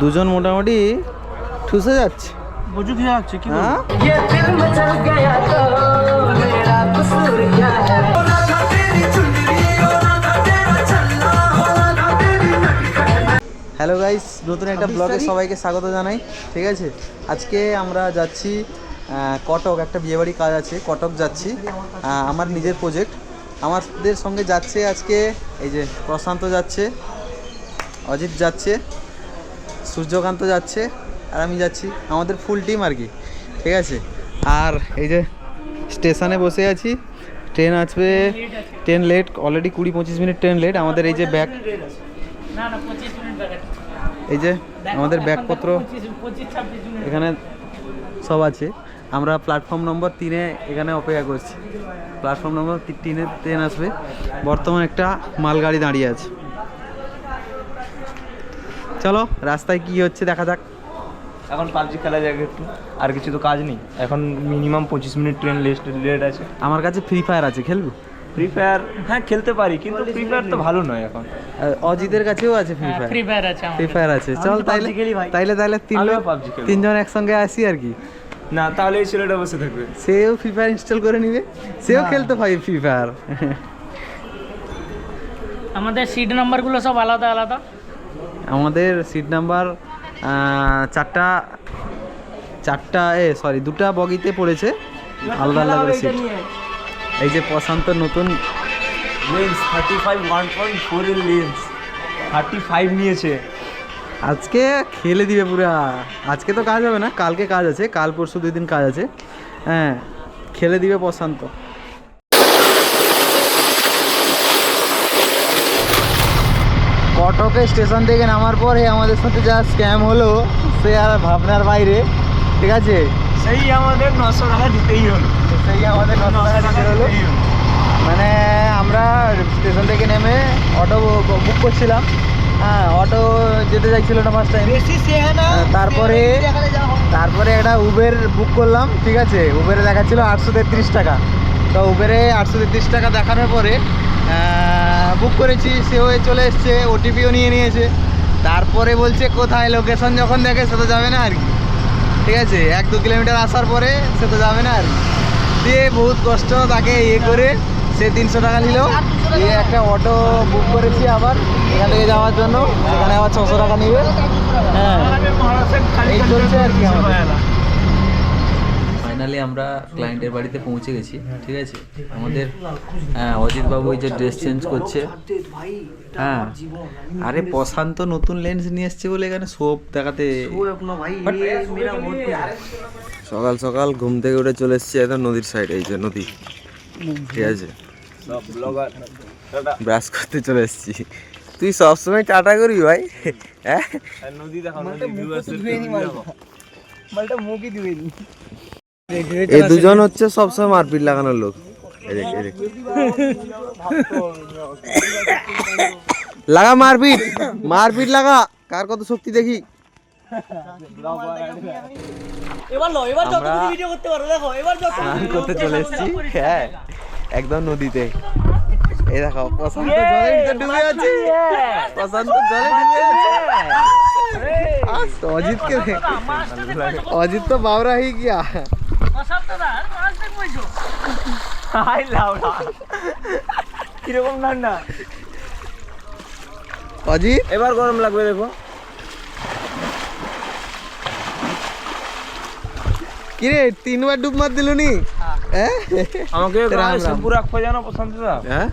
দুজন মোটামুটি ঠুসে যাচ্ছে। বুঝু কি যাচ্ছে কি হ্যাঁ? হ্যালো গাইস নতুন একটা ব্লগে সবাইকে স্বাগত জানাই ঠিক আছে? আজকে আমরা যাচ্ছি কটক একটা বিয়েবাড়ি কাজ আছে কটক যাচ্ছি আমার নিজের প্রজেক্ট আমাদের সঙ্গে যাচ্ছে আজকে এই যে প্রশান্ত যাচ্ছে অজিত যাচ্ছে সূর্যকান্ত যাচ্ছে আর আমি যাচ্ছি আমাদের ফুল টিম আর কি ঠিক আছে? আর এই যে স্টেশনে বসে আছি ট্রেন আসবে ট্রেন লেট অলরেডি কুড়ি পঁচিশ মিনিট ট্রেন লেট আমাদের এই যে ব্যাগ এই যে আমাদের ব্যাগপত্র এখানে সব আছে। আমরা প্ল্যাটফর্ম নম্বর তিনে এখানে অপেক্ষা করছি। প্ল্যাটফর্ম নম্বর তিনে ট্রেন আসবে। বর্তমান একটা মালগাড়ি দাঁড়িয়ে আছে। চলো রাস্তায় কি হচ্ছে দেখা যাক। এখন পাবজি খেলা যাবে একটু। আর কিছু তো কাজ নেই। এখন মিনিমাম পঁচিশ মিনিট ট্রেন লেট লেট আছে। আমার কাছে ফ্রি ফায়ার আছে খেলব? ফ্রি ফায়ার হ্যাঁ খেলতে পারি কিন্তু ফ্রি ফায়ার তো ভালো নয় এখন। অজিতের কাছেও আছে ফ্রি ফায়ার ফ্রি ফায়ার আছে ফ্রি আমাদের। ফায়ার আছে চল তাইলে PUBG খেলি ভাই। তাইলে তাইলে তিন লোক। তিনজন একসঙ্গে আসি আর কি। না তাহলে এই ছেলেটা বসে থাকবে। সেও ফ্রি ফায়ার ইনস্টল করে নিবে। সেও খেলতে পারি ফ্রি ফায়ার আমাদের সিট নাম্বারগুলো সব আলাদা আলাদা। আমাদের সিট নাম্বার চারটা চারটা এ সরি দুটা বগিতে পড়েছে আলাদা আলাদা করে সিট এই যে প্রশান্ত নতুন lens thirty five one point four এর লেন্স থার্টি ফাইভ নিয়েছে। আজকে খেলে দিবে পুরা। আজকে তো কাজ হবে না কালকে কাজ আছে কাল পরশু দুই দিন কাজ আছে। হ্যাঁ খেলে দিবে প্রশান্ত। কটকে স্টেশন থেকে নামার পরে আমাদের সাথে যা স্ক্যাম হলো সে আর ভাবনার বাইরে ঠিক আছে? সেই আমাদের নশো টাকা দিতেই হলো। সেই আমাদের নশো টাকা দিতে হলো। হলো। মানে আমরা স্টেশন থেকে নেমে অটো বুক করছিলাম। হ্যাঁ অটো যেতে চাইছিল না ফার্স্ট টাইম তারপরে তারপরে একটা উবের বুক করলাম ঠিক আছে? উবেরে দেখাচ্ছিল আটশো তেত্রিশ টাকা। তো উবেরে আটশো তেত্রিশ টাকা দেখানোর পরে বুক করেছি সেও চলে এসছে ওটিপিও নিয়ে নিয়েছে। তারপরে বলছে, কোথায় লোকেশন যখন দেখে সে তো যাবে না আর কি। ঠিক আছে? এক দু কিলোমিটার আসার পরে সে তো যাবে না আর কি। দিয়ে বহুত কষ্ট তাকে ইয়ে করে সে তিনশো টাকা নিল। দিয়ে একটা অটো বুক করেছি আবার, এখান থেকে যাওয়ার জন্য। সেখানে আবার ছশো টাকা নিবে। হ্যাঁ। এই চলছে আর কি আমাদের। ফাইনালি আমরা ক্লায়েন্টের বাড়িতে পৌঁছে গেছি ঠিক আছে? আমাদের হ্যাঁ অজিত বাবু এই যে ড্রেস চেঞ্জ করছে। হ্যাঁ। আরে প্রশান্ত নতুন লেন্স নিয়ে এসছে বলে এখানে সোপ দেখাতে। সকাল সকাল ঘুম থেকে উঠে চলে এসেছি একদম নদীর সাইড এই যে নদী। ঠিক আছে? ব্রাশ করতে চলে এসেছি। তুই সবসময় টাটা করবি ভাই। হ্যাঁ নদী দেখো মালটা মুখই দিবেনি এই দুজন হচ্ছে সবসময় মারপিট লাগানোর লোক। লাগা মারপিট মারপিট লাগা। কার কত শক্তি দেখি? করতে চলে এসছি। হ্যাঁ একদম নদীতে। এই দেখো অজিত কে অজিত তো বাউরা হি গিয়া। হাই লাউডা কীরকম ঠান্ডা অজিত এবার গরম লাগবে দেখো কিরে তিনবার ডুব মার দিলুনি হ্যাঁ আমাকে। শ্যাম্পু রাখব জানো প্রশান্ত দা হ্যাঁ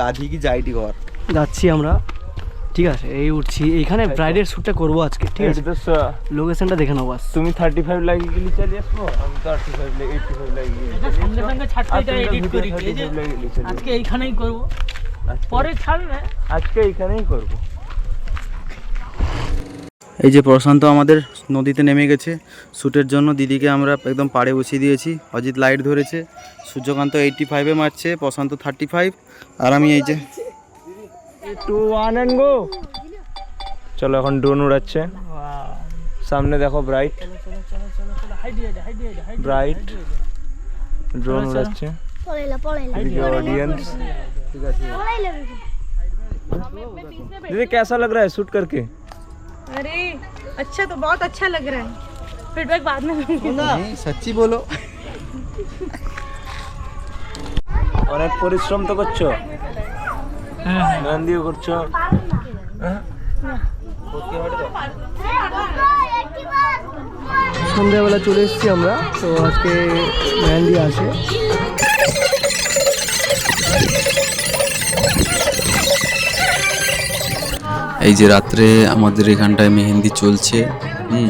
গাধি কি যাইটি ঘর যাচ্ছি আমরা ঠিক আছে এই উঠছি। এইখানে ব্রাইডের শ্যুটটা করব আজকে ঠিক আছে? তো লোকেশনটা দেখে নাও বাস। তুমি থার্টি ফাইভ লাগিয়ে গেলে চালিয়ে আসব? আমি থার্টি ফাইভ এইটটি ফাইভ লাগিয়ে সঙ্গে সঙ্গে ছাড়তে এডিট করি আজকে এইখানেই করব। পরে ছাড় না আজকে এইখানেই করব। এই যে প্রশান্ত আমাদের নদীতে নেমে গেছে। শ্যুটের জন্য দিদিকে আমরা একদম পাড়ে বসিয়ে দিয়েছি। অজিত লাইট ধরেছে। সূর্যকান্ত এইটটি ফাইভে মারছে প্রশান্ত থার্টি ফাইভ আর আমি এই যে টু ওয়ান অ্যান্ড গো চলো এখন ড্রোন উড়াচ্ছে সামনে দেখো ব্রাইট ব্রাইট ড্রোন উড়াচ্ছে পড়াইলা পড়াইলা অডিয়েন্স পড়াইলা दीदी कैसा लग रहा है शूट करके अरे अच्छा तो बहुत अच्छा लग रहा है फीडबैक बाद में दूंगी। नहीं सच्ची बोलो অনেক পরিশ্রম তো করছো মেহেন্দিও করছ? সন্ধ্যাবেলা চলে এসেছি আমরা, তো আজকে মেহেন্দি আছে এই যে রাত্রে আমাদের এখানটায় মেহেন্দি চলছে, হুম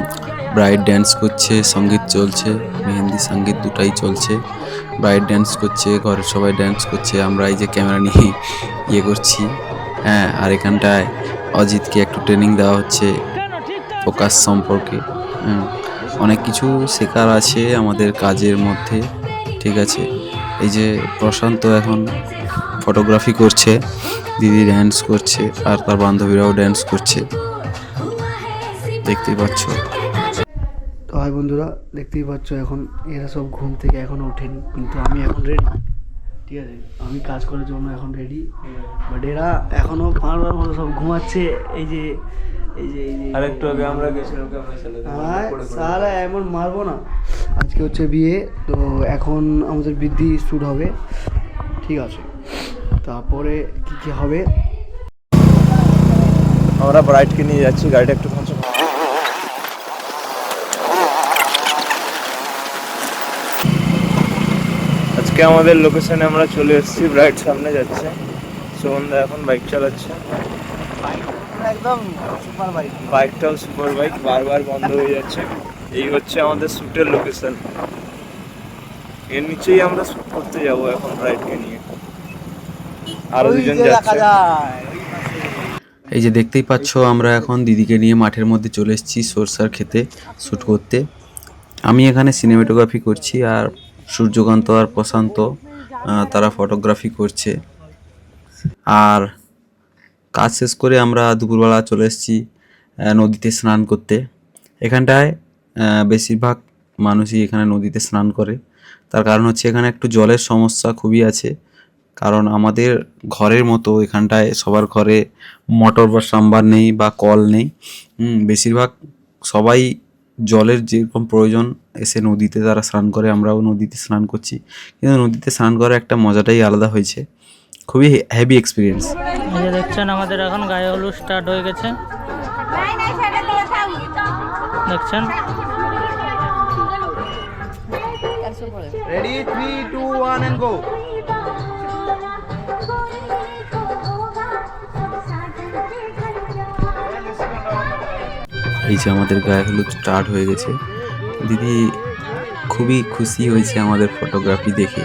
ব্রাইড ড্যান্স করছে, সংগীত চলছে, মেহেন্দি সংগীত দুটাই চলছে। ব্রাইড ড্যান্স করছে, ঘরের সবাই ড্যান্স করছে, আমরা এই যে ক্যামেরা নিয়ে ইয়ে করছি। হ্যাঁ আর এখানটায় অজিতকে একটু ট্রেনিং দেওয়া হচ্ছে ফোকাস সম্পর্কে। হ্যাঁ অনেক কিছু শেখার আছে আমাদের কাজের মধ্যে, ঠিক আছে। এই যে প্রশান্ত এখন ফটোগ্রাফি করছে, দিদি ড্যান্স করছে, আর তার বান্ধবীরাও ড্যান্স করছে। দেখতেই পাচ্ছ? তো হাই বন্ধুরা দেখতেই পাচ্ছ এখন এরা সব ঘুম থেকে এখনও ওঠেনি কিন্তু আমি এখন রেডি ঠিক আছে? আমি কাজ করার জন্য এখন রেডি বাট এরা এখনও পাঁচবার মতো সব ঘুমাচ্ছে এই যে এই যে এই যে আর আগে আমরা গেছিলাম ক্যামেরা সারা এমন মারবো না। আজকে হচ্ছে বিয়ে তো এখন আমাদের বৃদ্ধি শ্যুট হবে। ঠিক আছে? তারপরে কি কি হবে? আমরা ব্রাইডকে নিয়ে যাচ্ছি গাড়িটা একটু আজকে আমাদের লোকেশনে আমরা চলে এসেছি ব্রাইড সামনে যাচ্ছে। সুগন্ধা এখন বাইক চালাচ্ছে। একদম সুপার বাইক বাইকটাও সুপার বাইক বারবার বন্ধ হয়ে যাচ্ছে। এই হচ্ছে আমাদের শ্যুটের লোকেশন এর নিচেই আমরা শ্যুট করতে যাব এখন ব্রাইডকে নিয়ে। আরও দুজন যাচ্ছে। এই যে দেখতেই পাচ্ছ আমরা এখন দিদিকে নিয়ে মাঠের মধ্যে চলে এসেছি সরষার খেতে শ্যুট করতে। আমি এখানে সিনেমাটোগ্রাফি করছি আর সূর্যকান্ত আর প্রশান্ত তারা ফটোগ্রাফি করছে। আর কাজ শেষ করে আমরা দুপুরবেলা চলে এসেছি নদীতে স্নান করতে। এখানটায় বেশিরভাগ মানুষই এখানে নদীতে স্নান করে। তার কারণ হচ্ছে এখানে একটু জলের সমস্যা খুবই আছে। কারণ আমাদের ঘরের মতো এখানটায় সবার ঘরে মোটর বা সাম্বার নেই বা কল নেই। বেশিরভাগ সবাই জলের যেরকম প্রয়োজন এসে নদীতে তারা স্নান করে আমরাও নদীতে স্নান করছি। কিন্তু নদীতে স্নান করার একটা মজাটাই আলাদা হয়েছে। খুবই হেভি এক্সপিরিয়েন্স এই যে দেখছেন আমাদের এখন গায়ে হলুদ স্টার্ট হয়ে গেছে। দেখছেন? Ready three two one and go এই যে আমাদের গায়ে হলুদ স্টার্ট হয়ে গেছে। দিদি খুবই খুশি হয়েছে আমাদের ফটোগ্রাফি দেখে।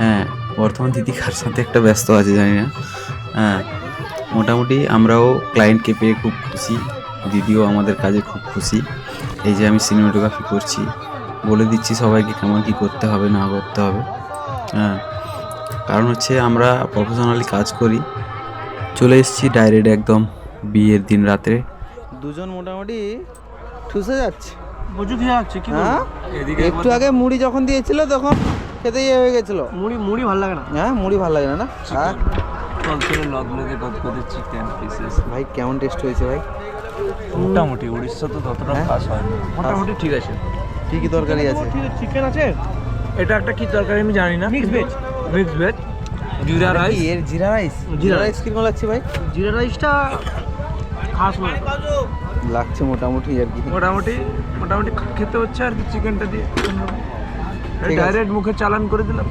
হ্যাঁ বর্তমান দিদি কার সাথে একটা ব্যস্ত আছে জানি না। হ্যাঁ মোটামুটি আমরাও ক্লায়েন্টকে পেয়ে খুব খুশি। দিদিও আমাদের কাজে খুব খুশি। এই যে আমি সিনেমাটোগ্রাফি করছি। বলে দিচ্ছি সবাইকে কেমন কী করতে হবে, না করতে হবে। হ্যাঁ কারণ হচ্ছে আমরা প্রফেশনালি কাজ করি। চলে এসেছি ডাইরেক্ট একদম বিয়ের দিন রাতে দুজন মোটামুটি ঠুসে যাচ্ছে। খেয়ে যাচ্ছে কি হ্যাঁ? একটু আগে মুড়ি যখন দিয়েছিল তখন খেতে ইয়ে হয়ে গেছিল। মুড়ি মুড়ি ভালো লাগে না। হ্যাঁ মুড়ি ভালো লাগে না না? হ্যাঁ? চিকেন ভাই কেমন টেস্ট হয়েছে ভাই? মোটামুটি উড়িষ্যা তো ততটা হ্যাঁ? খাস হয়। মোটামুটি ঠিক আছে। কি কি তরকারি আছে? চিকেন আছে। এটা একটা কি তরকারি আমি জানি না। Mix veg mix veg jeera rice এর জিরা রাইস জিরা রাইস কীরকম লাগছে ভাই? জিরা রাইসটা লাগছে মোটামুটি আর কি। মোটামুটি মোটামুটি খেতে হচ্ছে আর কি চিকেনটা দিয়ে। ডাইরেক্ট মুখে চালান করে দিলাম।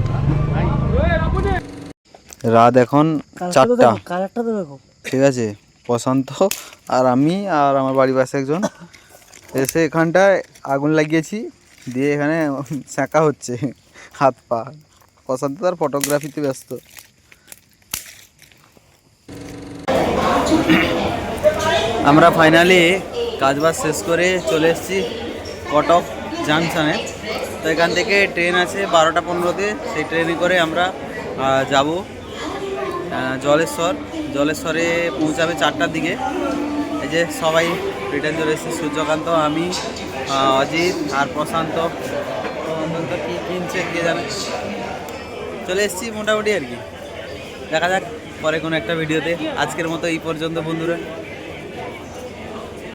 রাত এখন চারটা। কালারটা তো দেখো। ঠিক আছে প্রশান্ত আর আমি আর আমার বাড়ির পাশে একজন। এসে এখানটায় আগুন লাগিয়েছি দিয়ে এখানে শাঁকা হচ্ছে হাত পা। প্রশান্ত তার ফটোগ্রাফিতে ব্যস্ত। আমরা ফাইনালি কাজবাজ শেষ করে চলে এসেছি কটক জাংশনে তো এখান থেকে ট্রেন আছে বারোটা পনেরোতে। সেই ট্রেনে করে আমরা যাব জলেশ্বর। জলেশ্বরে পৌঁছাবে চারটার দিকে। এই যে সবাই রিটার্ন চলে এসেছে, সূর্যকান্ত, আমি অজিত আর প্রশান্ত। প্রশান্ত কী কিনছে কে জানে। চলে এসেছি মোটামুটি আর কি। দেখা যাক পরে কোনো একটা ভিডিওতে আজকের মতো এই পর্যন্ত বন্ধুরা।